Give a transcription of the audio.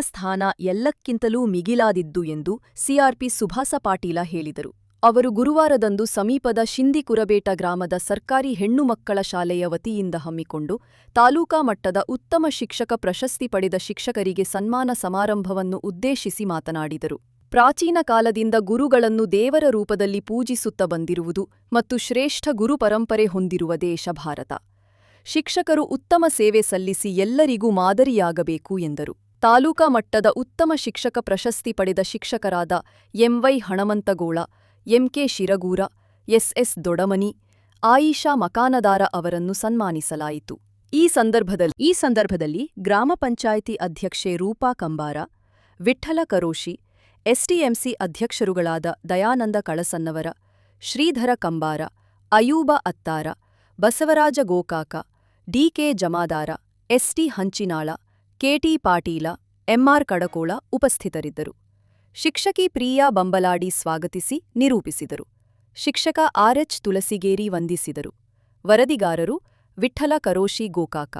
ಸ್ಥಾನ ಎಲ್ಲಕ್ಕಿಂತಲೂ ಮಿಗಿಲಾದಿದ್ದು ಎಂದು ಸಿಆರ್ಪಿ ಸುಭಾಸ ಪಾಟೀಲ ಹೇಳಿದರು. ಅವರು ಗುರುವಾರದಂದು ಸಮೀಪದ ಶಿಂದಿಕುರಬೇಟ ಗ್ರಾಮದ ಸರ್ಕಾರಿ ಹೆಣ್ಣು ಮಕ್ಕಳ ಶಾಲೆಯ ವತಿಯಿಂದ ಹಮ್ಮಿಕೊಂಡು ತಾಲೂಕಾ ಮಟ್ಟದ ಉತ್ತಮ ಶಿಕ್ಷಕ ಪ್ರಶಸ್ತಿ ಪಡೆದ ಶಿಕ್ಷಕರಿಗೆ ಸನ್ಮಾನ ಸಮಾರಂಭವನ್ನು ಉದ್ದೇಶಿಸಿ ಮಾತನಾಡಿದರು. ಪ್ರಾಚೀನ ಕಾಲದಿಂದ ಗುರುಗಳನ್ನು ದೇವರ ರೂಪದಲ್ಲಿ ಪೂಜಿಸುತ್ತ ಬಂದಿರುವುದು ಮತ್ತು ಶ್ರೇಷ್ಠ ಗುರು ಪರಂಪರೆ ಹೊಂದಿರುವ ದೇಶ ಭಾರತ. ಶಿಕ್ಷಕರು ಉತ್ತಮ ಸೇವೆ ಸಲ್ಲಿಸಿ ಎಲ್ಲರಿಗೂ ಮಾದರಿಯಾಗಬೇಕು ಎಂದರು. ತಾಲೂಕಾ ಮಟ್ಟದ ಉತ್ತಮ ಶಿಕ್ಷಕ ಪ್ರಶಸ್ತಿ ಪಡೆದ ಶಿಕ್ಷಕರಾದ M Y Hanamantagol M K Shiragur S S Dodamani, Ayisha Makanadar ಅವರನ್ನು ಸನ್ಮಾನಿಸಲಾಯಿತು. ಈ ಸಂದರ್ಭದಲ್ಲಿ ಈ ಸಂದರ್ಭದಲ್ಲಿ ಗ್ರಾಮ ಪಂಚಾಯಿತಿ ಅಧ್ಯಕ್ಷೆ Roopa Kambar, Vitthal Karoshi SDMC ಅಧ್ಯಕ್ಷರುಗಳಾದ Dayanand Kalasannavar, Shridhar Kambar, Ayub Attar, Basavaraj Gokak D K Jamadar S T Hanchinal K T Patil, M R Kadakol ಉಪಸ್ಥಿತರಿದ್ದರು. ಶಿಕ್ಷಕಿ ಪ್ರಿಯಾ ಬಂಬಲಾಡಿ ಸ್ವಾಗತಿಸಿ ನಿರೂಪಿಸಿದರು. ಶಿಕ್ಷಕ ಆರ್ಎಚ್ ತುಲಸಿಗೇರಿ ವಂದಿಸಿದರು. ವರದಿಗಾರರು ವಿಠ್ಠಲ ಕರೋಶಿ ಗೋಕಾಕ.